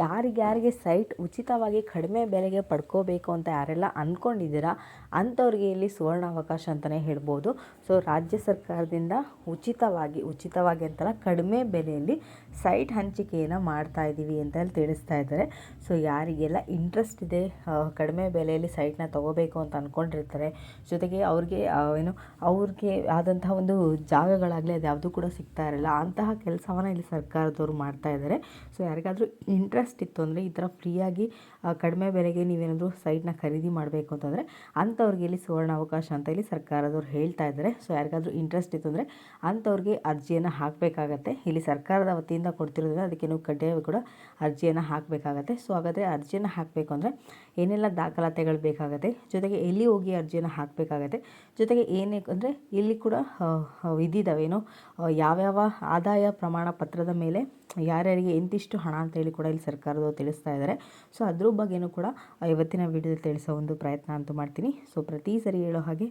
ಯಾರಿಗ್ಯಾರಿಗೆ site ಉಚಿತವಾಗಿ ಕಡಿಮೆ ಬೆಲೆಗೆ ಪಡ್ಕೋಬೇಕು ಅಂತ ಯಾರೆಲ್ಲ ಅಂದ್ಕೊಂಡಿದ್ದೀರಾ ಅಂಥವ್ರಿಗೆ ಇಲ್ಲಿ ಸುವರ್ಣ ಅವಕಾಶ ಅಂತಲೇ ಹೇಳ್ಬೋದು. ಸೊ ರಾಜ್ಯ ಸರ್ಕಾರದಿಂದ ಉಚಿತವಾಗಿ ಉಚಿತವಾಗಿ ಅಂತಲ್ಲ ಕಡಿಮೆ ಬೆಲೆಯಲ್ಲಿ ಸೈಟ್ ಹಂಚಿಕೆಯನ್ನು ಮಾಡ್ತಾ ಇದ್ದೀವಿ ಅಂತ ಹೇಳಿ ತಿಳಿಸ್ತಾ ಇದ್ದಾರೆ. ಸೊ ಯಾರಿಗೆಲ್ಲ ಇಂಟ್ರೆಸ್ಟ್ ಇದೆ ಕಡಿಮೆ ಬೆಲೆಯಲ್ಲಿ ಸೈಟ್ನ ತೊಗೋಬೇಕು ಅಂತ ಅಂದ್ಕೊಂಡಿರ್ತಾರೆ ಜೊತೆಗೆ ಅವ್ರಿಗೆ ಏನು, ಅವ್ರಿಗೆ ಆದಂತಹ ಒಂದು ಜಾಗಗಳಾಗಲಿ ಅದು ಯಾವುದೂ ಕೂಡ ಸಿಗ್ತಾ ಇರಲ್ಲ, ಅಂತಹ ಕೆಲಸವನ್ನು ಇಲ್ಲಿ ಸರ್ಕಾರದವರು ಮಾಡ್ತಾ ಇದ್ದಾರೆ. ಸೊ ಯಾರಿಗಾದರೂ ಇಂಟ್ರೆಸ್ಟ್ ಇತ್ತು ಅಂದರೆ ಈ ಥರ ಫ್ರೀಯಾಗಿ ಕಡಿಮೆ ಬೆಲೆಗೆ ನೀವೇನಾದರೂ ಸೈಟ್ನ ಖರೀದಿ ಮಾಡಬೇಕು ಅಂತಂದರೆ ಅಂಥವ್ರಿಗೆ ಇಲ್ಲಿ ಸುವರ್ಣ ಅವಕಾಶ ಅಂತ ಇಲ್ಲಿ ಸರ್ಕಾರದವ್ರು ಹೇಳ್ತಾ ಇದ್ದಾರೆ. ಸೊ ಯಾರಿಗಾದರೂ ಇಂಟ್ರೆಸ್ಟ್ ಇತ್ತು ಅಂದರೆ ಅಂಥವ್ರಿಗೆ ಅರ್ಜಿಯನ್ನು ಹಾಕಬೇಕಾಗತ್ತೆ. ಇಲ್ಲಿ ಸರ್ಕಾರದ ವತಿಯಿಂದ ಕೊಡ್ತಿರೋದ್ರಿಂದ ಅದಕ್ಕೆ ನೀವು ಕಡ್ಡಾಯವಾಗಿ ಕೂಡ ಅರ್ಜಿಯನ್ನು ಹಾಕಬೇಕಾಗತ್ತೆ. ಸೊ ಹಾಗಾದರೆ ಅರ್ಜಿಯನ್ನು ಹಾಕಬೇಕು ಅಂದರೆ ಏನೆಲ್ಲ ದಾಖಲಾತಿಗಳು ಬೇಕಾಗುತ್ತೆ? ಜೊತೆಗೆ ಎಲ್ಲಿ ಹೋಗಿ ಅರ್ಜಿಯನ್ನು ಹಾಕಬೇಕಾಗತ್ತೆ? ಜೊತೆಗೆ ಏನೇ ಅಂದರೆ ಇಲ್ಲಿ ಕೂಡ ಆ, ಆ, ಇದಿದ್ದಾವೆ ಏನು ಯಾವ್ಯಾವ ಆದಾಯ ಪ್ರಮಾಣ ಪತ್ರದ ಮೇಲೆ ಯಾರ್ಯಾರಿಗೆ ಎಂತಿಷ್ಟು ಹಣ ಅಂತ ಹೇಳಿ ಕೂಡ ಇಲ್ಲಿ ಸರ್ಕಾರದವರು ತಿಳಿಸ್ತಾ ಇದ್ದಾರೆ. ಸೊ ಅದ್ರ ಬಗ್ಗೆನೂ ಕೂಡ ಇವತ್ತಿನ ವಿಡಿಯೋದಲ್ಲಿ ತಿಳಿಸೋ ಒಂದು ಪ್ರಯತ್ನ ಅಂತೂ ಮಾಡ್ತೀನಿ. ಸೊ ಪ್ರತಿ ಸರಿ ಹೇಳೋ ಹಾಗೆ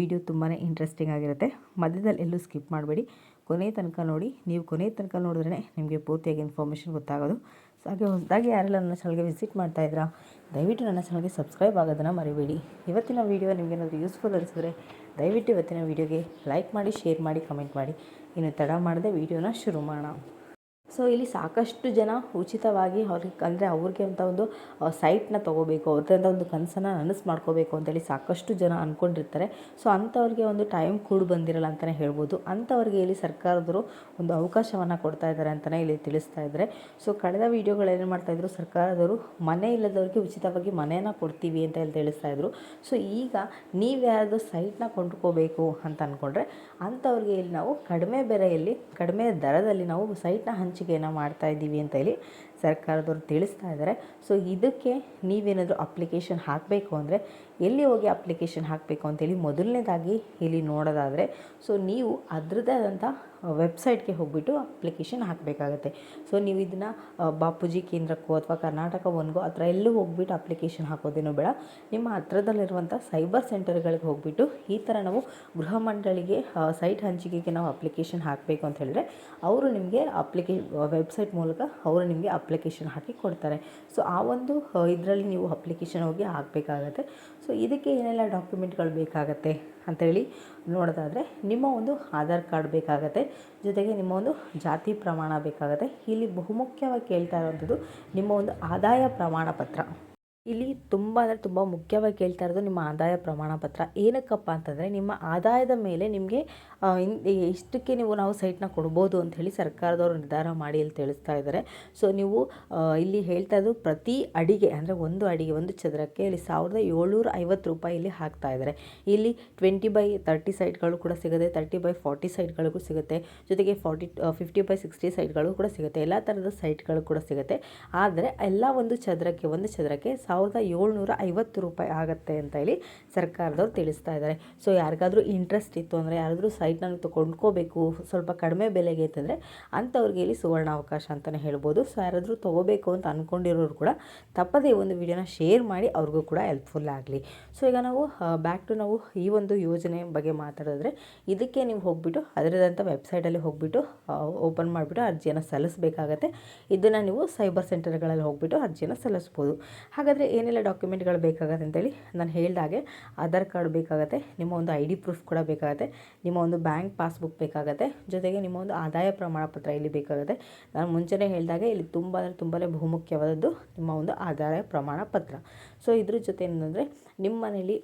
ವಿಡಿಯೋ ತುಂಬಾ ಇಂಟ್ರೆಸ್ಟಿಂಗ್ ಆಗಿರುತ್ತೆ. ಮಧ್ಯದಲ್ಲಿ ಎಲ್ಲೂ ಸ್ಕಿಪ್ ಮಾಡಬೇಡಿ. ಕೊನೆ ತನಕ ನೋಡಿ. ನೀವು ಕೊನೆ ತನಕ ನೋಡಿದ್ರೆ ನಿಮಗೆ ಪೂರ್ತಿಯಾಗಿ ಇನ್ಫಾರ್ಮೇಷನ್ ಗೊತ್ತಾಗೋದು. ಸೊ ಹಾಗೆ ಹೊಸದಾಗಿ ಯಾರೆಲ್ಲ ನನ್ನ ಚಾನಲ್ಗೆ ವಿಸಿಟ್ ಮಾಡ್ತಾ ಇದ್ದೀರಾ ದಯವಿಟ್ಟು ನನ್ನ ಚಾನಲ್ಗೆ ಸಬ್ಸ್ಕ್ರೈಬ್ ಆಗೋದನ್ನು ಮರಿಬೇಡಿ. ಇವತ್ತಿನ ವೀಡಿಯೋ ನಿಮಗೇನಾದರೂ ಯೂಸ್ಫುಲ್ ಅನಿಸಿದ್ರೆ ದಯವಿಟ್ಟು ಇವತ್ತಿನ ವೀಡಿಯೋಗೆ ಲೈಕ್ ಮಾಡಿ ಶೇರ್ ಮಾಡಿ ಕಮೆಂಟ್ ಮಾಡಿ. ಇನ್ನು ತಡ ಮಾಡದೆ ವೀಡಿಯೋನ ಶುರು ಮಾಡೋಣ. ಸೊ ಇಲ್ಲಿ ಸಾಕಷ್ಟು ಜನ ಉಚಿತವಾಗಿ ಅವ್ರಿಗೆ ಅಂದರೆ ಅವ್ರಿಗೆ ಅಂತ ಒಂದು ಸೈಟ್ನ ತೊಗೋಬೇಕು ಅವ್ರದ್ದಂಥ ಒಂದು ಕನಸನ್ನು ನನಸು ಮಾಡ್ಕೋಬೇಕು ಅಂತೇಳಿ ಸಾಕಷ್ಟು ಜನ ಅಂದ್ಕೊಂಡಿರ್ತಾರೆ ಸೊ ಅಂಥವ್ರಿಗೆ ಒಂದು ಟೈಮ್ ಕೂಡ ಬಂದಿರಲ್ಲ ಅಂತಲೇ ಹೇಳ್ಬೋದು. ಅಂಥವ್ರಿಗೆ ಇಲ್ಲಿ ಸರ್ಕಾರದವರು ಒಂದು ಅವಕಾಶವನ್ನು ಕೊಡ್ತಾ ಇದ್ದಾರೆ ಅಂತಲೇ ಇಲ್ಲಿ ತಿಳಿಸ್ತಾ ಇದ್ದಾರೆ ಸೊ ಕಳೆದ ವೀಡಿಯೋಗಳು ಏನು ಮಾಡ್ತಾಯಿದ್ರು ಸರ್ಕಾರದವರು ಮನೆ ಇಲ್ಲದವ್ರಿಗೆ ಉಚಿತವಾಗಿ ಮನೆಯನ್ನು ಕೊಡ್ತೀವಿ ಅಂತ ಹೇಳಿ ತಿಳಿಸ್ತಾ ಇದ್ರು. ಸೊ ಈಗ ನೀವು ಸೈಟ್ನ ಕೊಂಡ್ಕೋಬೇಕು ಅಂತ ಅಂದ್ಕೊಂಡ್ರೆ ಅಂಥವ್ರಿಗೆ ಇಲ್ಲಿ ನಾವು ಕಡಿಮೆ ಬೆಲೆಯಲ್ಲಿ, ಕಡಿಮೆ ದರದಲ್ಲಿ ನಾವು ಸೈಟ್ನ ಹಂಚಿಕೆಯನ್ನು ಮಾಡ್ತಾ ಇದ್ದೀವಿ ಅಂತ ಹೇಳಿ ಸರ್ಕಾರದವರು ತಿಳಿಸ್ತಾ ಇದ್ದಾರೆ. ಸೊ ಇದಕ್ಕೆ ನೀವೇನಾದರೂ ಅಪ್ಲಿಕೇಶನ್ ಹಾಕಬೇಕು ಅಂದರೆ ಎಲ್ಲಿ ಹೋಗಿ ಅಪ್ಲಿಕೇಶನ್ ಹಾಕಬೇಕು ಅಂತೇಳಿ ಮೊದಲನೇದಾಗಿ ಇಲ್ಲಿ ನೋಡೋದಾದರೆ ಸೊ ನೀವು ಅದರದ್ದೇ ಆದಂಥ ವೆಬ್ಸೈಟ್ಗೆ ಹೋಗ್ಬಿಟ್ಟು ಅಪ್ಲಿಕೇಶನ್ ಹಾಕಬೇಕಾಗತ್ತೆ. ಸೊ ನೀವು ಇದನ್ನು ಬಾಪೂಜಿ ಕೇಂದ್ರಕ್ಕೂ ಅಥವಾ ಕರ್ನಾಟಕ ಒನ್ಗೋ ಆ ಥರ ಎಲ್ಲೂ ಹೋಗ್ಬಿಟ್ಟು ಅಪ್ಲಿಕೇಶನ್ ಹಾಕೋದೇನೋ ಬೇಡ. ನಿಮ್ಮ ಹತ್ರದಲ್ಲಿರುವಂಥ ಸೈಬರ್ ಸೆಂಟರ್ಗಳಿಗೆ ಹೋಗ್ಬಿಟ್ಟು ಈ ಥರ ನಾವು ಗೃಹ ಮಂಡಳಿಗೆ ಸೈಟ್ ಹಂಚಿಕೆಗೆ ನಾವು ಅಪ್ಲಿಕೇಶನ್ ಹಾಕಬೇಕು ಅಂತ ಹೇಳಿದ್ರೆ, ಅವರು ನಿಮಗೆ ಅಪ್ಲಿಕೇ ವೆಬ್ಸೈಟ್ ಮೂಲಕ ಅವರು ನಿಮಗೆ ಅಪ್ಲಿಕೇಶನ್ ಹಾಕಿ ಕೊಡ್ತಾರೆ. ಸೊ ಆ ಒಂದು ಇದರಲ್ಲಿ ನೀವು ಅಪ್ಲಿಕೇಶನ್ ಹೋಗಿ ಹಾಕಬೇಕಾಗತ್ತೆ. ಸೊ ಇದಕ್ಕೆ ಏನೆಲ್ಲ ಡಾಕ್ಯುಮೆಂಟ್ಗಳು ಬೇಕಾಗತ್ತೆ ಅಂತೇಳಿ ನೋಡೋದಾದರೆ, ನಿಮ್ಮ ಒಂದು ಆಧಾರ್ ಕಾರ್ಡ್ ಬೇಕಾಗತ್ತೆ. ಜೊತೆಗೆ ನಿಮ್ಮ ಒಂದು ಜಾತಿ ಪ್ರಮಾಣ ಬೇಕಾಗತ್ತೆ. ಇಲ್ಲಿ ಬಹುಮುಖ್ಯವಾಗಿ ಕೇಳ್ತಾ ಇರುವಂಥದ್ದು ನಿಮ್ಮ ಒಂದು ಆದಾಯ ಪ್ರಮಾಣ ಪತ್ರ ಇಲ್ಲಿ ತುಂಬ ಅಂದರೆ ತುಂಬ ಮುಖ್ಯವಾಗಿ ಕೇಳ್ತಾ ಇರೋದು ನಿಮ್ಮ ಆದಾಯ ಪ್ರಮಾಣ ಪತ್ರ. ಏನಕ್ಕಪ್ಪ ಅಂತಂದರೆ ನಿಮ್ಮ ಆದಾಯದ ಮೇಲೆ ನಿಮಗೆ ಇಷ್ಟಕ್ಕೆ ನೀವು ನಾವು ಸೈಟ್ನ ಕೊಡ್ಬೋದು ಅಂತ ಹೇಳಿ ಸರ್ಕಾರದವರು ನಿರ್ಧಾರ ಮಾಡಿ ಇಲ್ಲಿ ತಿಳಿಸ್ತಾ ಇದ್ದಾರೆ. ಸೊ ನೀವು ಇಲ್ಲಿ ಹೇಳ್ತಾ ಇದ್ದು ಪ್ರತಿ ಅಡಿಗೆ ಅಂದರೆ ಒಂದು ಅಡಿಗೆ, ಒಂದು ಚದರಕ್ಕೆ ಇಲ್ಲಿ ಸಾವಿರದ ಏಳ್ನೂರ ಐವತ್ತು ರೂಪಾಯಿ ಇಲ್ಲಿ ಹಾಕ್ತಾ ಇದ್ದಾರೆ. ಇಲ್ಲಿ ಟ್ವೆಂಟಿ ಬೈ ತರ್ಟಿ ಸೈಟ್ಗಳು ಕೂಡ ಸಿಗುತ್ತೆ ತರ್ಟಿ ಬೈ ಫಾರ್ಟಿ ಸೈಟ್ಗಳಿಗೂ ಸಿಗುತ್ತೆ, ಜೊತೆಗೆ ಫಾರ್ಟಿ ಫಿಫ್ಟಿ ಬೈ ಸಿಕ್ಸ್ಟಿ ಸೈಟ್ಗಳು ಕೂಡ ಸಿಗುತ್ತೆ, ಎಲ್ಲ ಥರದ ಸೈಟ್ಗಳು ಕೂಡ ಸಿಗುತ್ತೆ. ಆದರೆ, ಎಲ್ಲ ಒಂದು ಚದರಕ್ಕೆ ಒಂದು ಚದರಕ್ಕೆ ಸಾವಿರದ ಏಳ್ನೂರ ಐವತ್ತು ರೂಪಾಯಿ ಆಗುತ್ತೆ ಅಂತ ಹೇಳಿ ಸರ್ಕಾರದವ್ರು ತಿಳಿಸ್ತಾ ಇದ್ದಾರೆ. ಸೊ ಯಾರಿಗಾದ್ರೂ ಇಂಟ್ರೆಸ್ಟ್ ಇತ್ತು ಅಂದರೆ, ಯಾರಾದರೂ ಸೈಟ್ನಾಗ ತೊಗೊಂಡ್ಕೋಬೇಕು ಸ್ವಲ್ಪ ಕಡಿಮೆ ಬೆಲೆಗೆ ಅಂತಂದರೆ ಅಂಥವ್ರಿಗೆ ಇಲ್ಲಿ ಸುವರ್ಣ ಅವಕಾಶ ಅಂತಲೇ ಹೇಳ್ಬೋದು. ಸೊ ಯಾರಾದರೂ ತೊಗೋಬೇಕು ಅಂತ ಅಂದ್ಕೊಂಡಿರೋರು ಕೂಡ ತಪ್ಪದೇ ಒಂದು ವಿಡಿಯೋನ ಶೇರ್ ಮಾಡಿ ಅವ್ರಿಗೂ ಕೂಡ ಹೆಲ್ಪ್ಫುಲ್ ಆಗಲಿ. ಸೊ ಈಗ ನಾವು ಬ್ಯಾಕ್ ಟು ನಾವು ಈ ಒಂದು ಯೋಜನೆ ಬಗ್ಗೆ ಮಾತಾಡಿದ್ರೆ ಇದಕ್ಕೆ ನೀವು ಹೋಗ್ಬಿಟ್ಟು ಅದರದಂಥ ವೆಬ್ಸೈಟಲ್ಲಿ ಹೋಗ್ಬಿಟ್ಟು ಓಪನ್ ಮಾಡಿಬಿಟ್ಟು ಅರ್ಜಿಯನ್ನು ಸಲ್ಲಿಸಬೇಕಾಗತ್ತೆ. ಇದನ್ನು ನೀವು ಸೈಬರ್ ಸೆಂಟರ್ಗಳಲ್ಲಿ ಹೋಗ್ಬಿಟ್ಟು ಅರ್ಜಿಯನ್ನು ಸಲ್ಲಿಸ್ಬೋದು. ಹಾಗಾದರೆ ಏನೆಲ್ಲ ಡಾಕ್ಯುಮೆಂಟ್ಗಳು ಬೇಕಾಗತ್ತೆ ಅಂತೇಳಿ ನಾನು ಹಾಗೆ ಆಧಾರ್ ಕಾರ್ಡ್ ಬೇಕಾಗತ್ತೆ, ನಿಮ್ಮ ಒಂದು ಐ ಡಿ ಪ್ರೂಫ್ ಕೂಡ ಬೇಕಾಗತ್ತೆ, ನಿಮ್ಮ ಒಂದು ಬ್ಯಾಂಕ್ ಪಾಸ್ಬುಕ್ ಬೇಕಾಗತ್ತೆ, ಜೊತೆಗೆ ನಿಮ್ಮ ಒಂದು ಆದಾಯ ಪ್ರಮಾಣ ಪತ್ರ ಇಲ್ಲಿ ಬೇಕಾಗುತ್ತೆ. ನಾನು ಮುಂಚೆನೇ ಹೇಳಿದಾಗೆ ಇಲ್ಲಿ ತುಂಬ ಅಂದರೆ ತುಂಬಾ ಬಹುಮುಖ್ಯವಾದದ್ದು ನಿಮ್ಮ ಒಂದು ಆದಾಯ ಪ್ರಮಾಣ ಪತ್ರ. ಸೊ ಇದ್ರ ಜೊತೆ ಏನಂದರೆ, ನಿಮ್ಮ ಮನೇಲಿ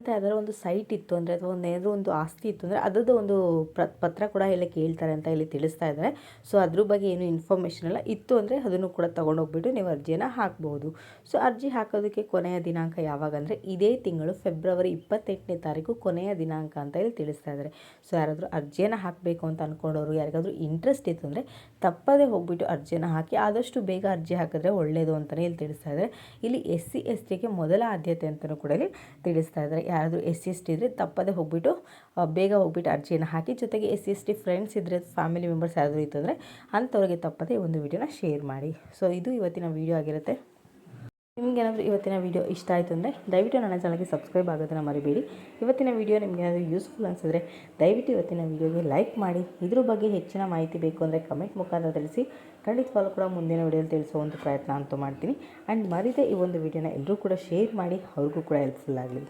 ಅದರ ಒಂದು ಸೈಟ್ ಇತ್ತು ಅಂದರೆ ಅಥವಾ ಒಂದು ಏನಾದರೂ ಒಂದು ಆಸ್ತಿ ಇತ್ತು ಅಂದರೆ ಅದರದ್ದು ಒಂದು ಪ್ರ, ಪತ್ರ ಕೂಡ ಇಲ್ಲಿ ಕೇಳ್ತಾರೆ ಅಂತ ಇಲ್ಲಿ ತಿಳಿಸ್ತಾ ಇದ್ದಾರೆ. ಸೊ ಅದ್ರ ಬಗ್ಗೆ ಏನು ಇನ್ಫಾರ್ಮೇಷನ್ ಎಲ್ಲ ಇತ್ತು ಅಂದರೆ ಅದನ್ನು ಕೂಡ ತೊಗೊಂಡೋಗ್ಬಿಟ್ಟು ನೀವು ಅರ್ಜಿಯನ್ನು ಹಾಕ್ಬೋದು. ಸೊ ಅರ್ಜಿ ಹಾಕೋದಕ್ಕೆ ಕೊನೆಯ ದಿನಾಂಕ ಯಾವಾಗ ಅಂದರೆ ಇದೇ ತಿಂಗಳು ಫೆಬ್ರವರಿ ಇಪ್ಪತ್ತೆಂಟನೇ ತಾರೀಕು ಕೊನೆಯ ದಿನಾಂಕ ಅಂತ ಇಲ್ಲಿ ತಿಳಿಸ್ತಾ ಇದ್ದಾರೆ. ಸೊ ಯಾರಾದರೂ ಅರ್ಜಿಯನ್ನು ಹಾಕಬೇಕು ಅಂತ ಅಂದ್ಕೊಂಡವರು ಯಾರಿಗಾದರೂ ಇಂಟ್ರೆಸ್ಟ್ ಇತ್ತು ಅಂದರೆ ತಪ್ಪದೇ ಹೋಗ್ಬಿಟ್ಟು ಅರ್ಜಿಯನ್ನು ಹಾಕಿ ಆದಷ್ಟು ಬೇಗ ಅರ್ಜಿ ಹಾಕಿದ್ರೆ ಒಳ್ಳೆಯದು ಅಂತಲೇ ಇಲ್ಲಿ ತಿಳಿಸ್ತಾ ಇದ್ದಾರೆ. ಇಲ್ಲಿ ಎಸ್ ಸಿ ಎಸ್ ಟಿಗೆ ಮೊದಲ ಆದ್ಯತೆ ಅಂತಲೂ ಕೂಡ ಇಲ್ಲಿ ತಿಳಿಸ್ತಾ ಇದ್ದಾರೆ. ಯಾರಾದರೂ ಎಸ್ ಸಿ ಎಸ್ ಟಿ ಇದ್ದರೆ ತಪ್ಪದೇ ಹೋಗ್ಬಿಟ್ಟು ಬೇಗ ಹೋಗ್ಬಿಟ್ಟು ಅರ್ಜಿಯನ್ನು ಹಾಕಿ, ಜೊತೆಗೆ S C S T friends ಇದ್ದರೆ ಫ್ಯಾಮಿಲಿ ಮೆಂಬರ್ಸ್ ಯಾರಾದರೂ ಇತ್ತಂದರೆ ಅಂಥವ್ರಿಗೆ ತಪ್ಪದೇ ಒಂದು ವಿಡಿಯೋನ ಶೇರ್ ಮಾಡಿ. ಸೊ ಇದು ಇವತ್ತಿನ ವಿಡಿಯೋ ಆಗಿರುತ್ತೆ. ನಿಮಗೇನಾದರೂ ಇವತ್ತಿನ ವಿಡಿಯೋ ಇಷ್ಟ ಆಯಿತು ಅಂದರೆ ದಯವಿಟ್ಟು ನನ್ನ ಚಾನಲ್ಗೆ ಸಬ್ಸ್ಕ್ರೈಬ್ ಆಗೋದನ್ನು ಮರಿಬೇಡಿ. ಇವತ್ತಿನ ವಿಡಿಯೋ ನಿಮಗೇನಾದರೂ ಯೂಸ್ಫುಲ್ ಅನಿಸಿದ್ರೆ ದಯವಿಟ್ಟು ಇವತ್ತಿನ ವಿಡಿಯೋಗೆ ಲೈಕ್ ಮಾಡಿ. ಇದ್ರ ಬಗ್ಗೆ ಹೆಚ್ಚಿನ ಮಾಹಿತಿ ಬೇಕು ಅಂದರೆ ಕಮೆಂಟ್ ಮುಖಾಂತರ ತಿಳಿಸಿ. ಖಂಡಿತವಾಗ್ಲೂ ಕೂಡ ಮುಂದಿನ ವೀಡಿಯೋಲಿ ತಿಳಿಸೋ ಒಂದು ಪ್ರಯತ್ನ ಅಂತೂ ಮಾಡ್ತೀನಿ. ಆ್ಯಂಡ್ ಮರಿದೇ ಈ ಒಂದು ವೀಡಿಯೋನ ಎಲ್ಲರೂ ಕೂಡ ಶೇರ್ ಮಾಡಿ. ಅವ್ರಿಗೂ ಕೂಡ ಹೆಲ್ಪ್ಫುಲ್ ಆಗಲಿ.